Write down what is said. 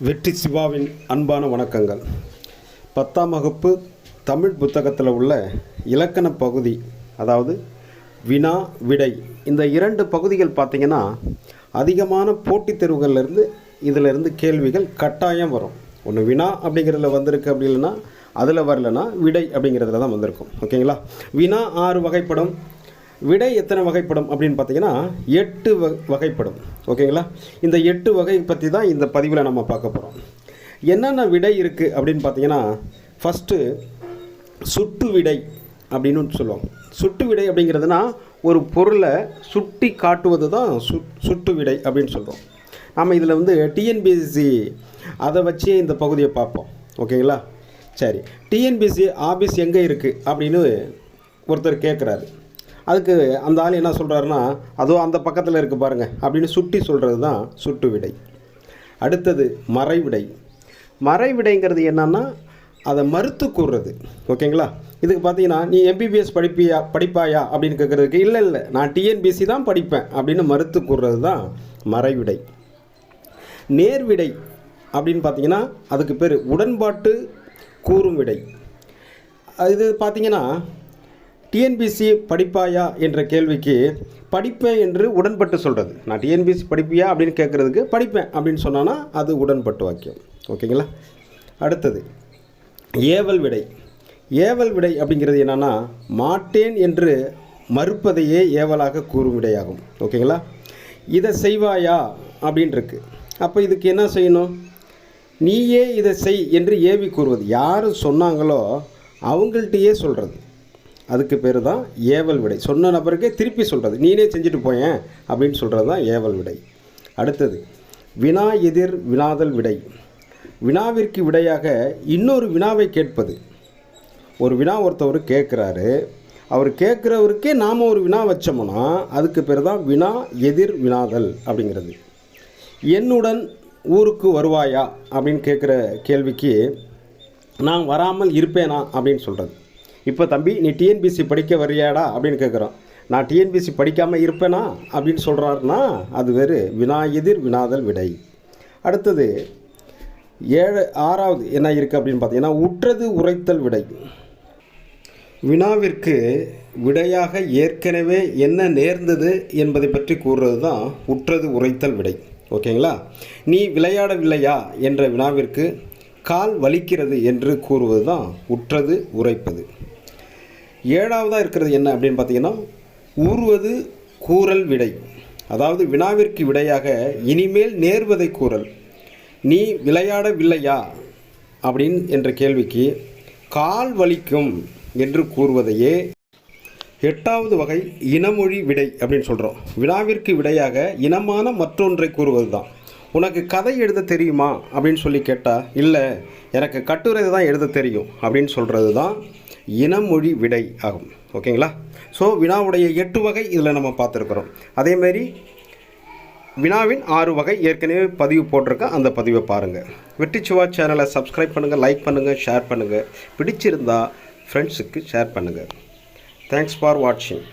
வெற்றி சிவாவின் அன்பான வணக்கங்கள். பத்தாம் வகுப்பு தமிழ் புத்தகத்தில் உள்ள இலக்கண பகுதி அதாவது வினா விடை இந்த இரண்டு பகுதிகள் பார்த்திங்கன்னா அதிகமான போட்டித் தேர்வுகள்லேருந்து இதிலிருந்து கேள்விகள் கட்டாயம் வரும். ஒன்று வினா அப்படிங்கிறதுல வந்திருக்கு அப்படி இல்லைன்னா அதில் வரலனா விடை அப்படிங்கிறதுல தான் வந்திருக்கும். ஓகேங்களா? வினா ஆறு வகைப்படும். விடை எத்தனை வகைப்படும் அப்படின்னு பார்த்தீங்கன்னா எட்டு வ வகைப்படும். ஓகேங்களா? இந்த எட்டு வகை பற்றி தான் இந்த பதிவில் நம்ம பார்க்க போகிறோம் என்னென்ன விடை இருக்குது அப்படின்னு பார்த்தீங்கன்னா ஃபஸ்ட்டு சுட்டு விடை அப்படின்னு சொல்லுவாங்க. சுட்டு விடை அப்படிங்கிறதுனா ஒரு பொருளை சுட்டி காட்டுவது தான் சு சுட்டு விடை அப்படின்னு சொல்கிறோம் நம்ம இதில் வந்து டிஎன்பிஎஸ்சி அதை வச்சே இந்த பகுதியை பார்ப்போம். ஓகேங்களா? சரி. டிஎன்பிஎஸ்சி ஆஃபீஸ் எங்கே இருக்குது அப்படின்னு ஒருத்தர் கேட்குறாரு அதுக்கு அந்த ஆள் என்ன சொல்கிறாருன்னா அதோ அந்த பக்கத்தில் இருக்குது பாருங்கள் அப்படின்னு சுட்டி சொல்கிறது தான் சுட்டு விடை. அடுத்தது மறைவிடை. மறைவிடைங்கிறது என்னன்னா அதை மறுத்து கூறுறது. ஓகேங்களா? இதுக்கு பார்த்தீங்கன்னா நீ எம்பிபிஎஸ் படிப்பியா படிப்பாயா? அப்படின்னு கேட்குறதுக்கு இல்லை இல்லை நான் டிஎன்பிசி தான் படிப்பேன் அப்படின்னு மறுத்து கூறுறது தான் மறைவிடை. நேர்விடை அப்படின்னு பார்த்தீங்கன்னா அதுக்கு பேர் உடன்பாட்டு கூறும் விடை. இது பார்த்தீங்கன்னா டிஎன்பிசி படிப்பாயா என்ற கேள்விக்கு படிப்பேன் என்று உடன்பட்டு சொல்கிறது நான் டிஎன்பிசி படிப்பியா அப்படின்னு கேட்குறதுக்கு படிப்பேன் அப்படின்னு சொன்னான்னா அது உடன்பட்டு வாக்கியம். ஓகேங்களா? அடுத்தது ஏவல் விடை. ஏவல் விடை அப்படிங்கிறது என்னென்னா மாட்டேன் என்று மறுப்பதையே ஏவலாக கூறும் விடையாகும். ஓகேங்களா? இதை செய்வாயா அப்படின்ருக்கு. அப்போ இதுக்கு என்ன செய்யணும்? நீயே இதை செய் என்று ஏவி கூறுவது. யார் சொன்னாங்களோ அவங்கள்ட்டையே சொல்கிறது அதுக்கு பேர் தான் ஏவல் விடை. சொன்ன நபருக்கே திருப்பி சொல்கிறது நீனே செஞ்சுட்டு போயேன் அப்படின்னு சொல்கிறது தான் ஏவல் விடை. அடுத்தது வினா எதிர் வினாதல் விடை. வினாவிற்கு விடையாக இன்னொரு வினாவை கேட்பது. ஒரு வினா ஒருத்தவர் கேட்குறாரு. அவர் கேட்குறவருக்கே நாம் ஒரு வினா வச்சோம்னா அதுக்கு பேர் தான் வினா எதிர் வினாதல் அப்படிங்கிறது. என்னுடன் ஊருக்கு வருவாயா? அப்படின்னு கேட்குற கேள்விக்கு நான் வராமல் இருப்பேனா? அப்படின்னு சொல்கிறது இப்போ தம்பி நீ டிஎன்பிசி படிக்க வரியாடா அப்படின்னு கேட்குறோம் நான் டிஎன்பிசி படிக்காமல் இருப்பேனா அப்படின்னு சொல்கிறாருன்னா அது வேறு. வினா எதிர் வினாதல் விடை. அடுத்தது ஏழு ஆறாவது என்ன இருக்குது அப்படின்னு பார்த்தீங்கன்னா உற்றது உரைத்தல் விடை. வினாவிற்கு விடையாக ஏற்கனவே என்ன நேர்ந்தது என்பதை பற்றி கூறுறது தான் உற்றது உரைத்தல் விடை. ஓகேங்களா? நீ விளையாடவில்லையா என்ற வினாவிற்கு கால் வலிக்கிறது என்று கூறுவது தான் உற்றது உரைப்பது. ஏழாவதாக இருக்கிறது என்ன அப்படின்னு பார்த்தீங்கன்னா ஊறுவது கூறல் விடை. அதாவது வினாவிற்கு விடையாக இனிமேல் நேர்வதை கூறல். நீ விளையாடவில்லையா? அப்படின்னு என்ற கேள்விக்கு கால் வலிக்கும் என்று கூறுவதையே எட்டாவது வகை இனமொழி விடை அப்படின்னு சொல்கிறோம் வினாவிற்கு விடையாக இனமான மற்றொன்றை கூறுவது தான் உனக்கு கதை எழுத தெரியுமா? அப்படின்னு சொல்லி கேட்டால் இல்லை எனக்கு கட்டுரை தான் எழுத தெரியும் அப்படின்னு சொல்கிறது தான் இனமொழி விடை ஆகும். ஓகேங்களா? ஸோ வினாவுடைய எட்டு வகை இதில் நம்ம பார்த்துருக்குறோம். அதேமாரி வினாவின் ஆறு வகை ஏற்கனவே பதிவு போட்டிருக்கேன் அந்த பதிவை பாருங்கள் வெற்றி சேனலை சப்ஸ்கிரைப் பண்ணுங்கள் லைக் பண்ணுங்கள் ஷேர் பண்ணுங்கள் பிடிச்சிருந்தா ஃப்ரெண்ட்ஸுக்கு ஷேர் பண்ணுங்கள் தேங்க்ஸ் ஃபார் வாட்சிங்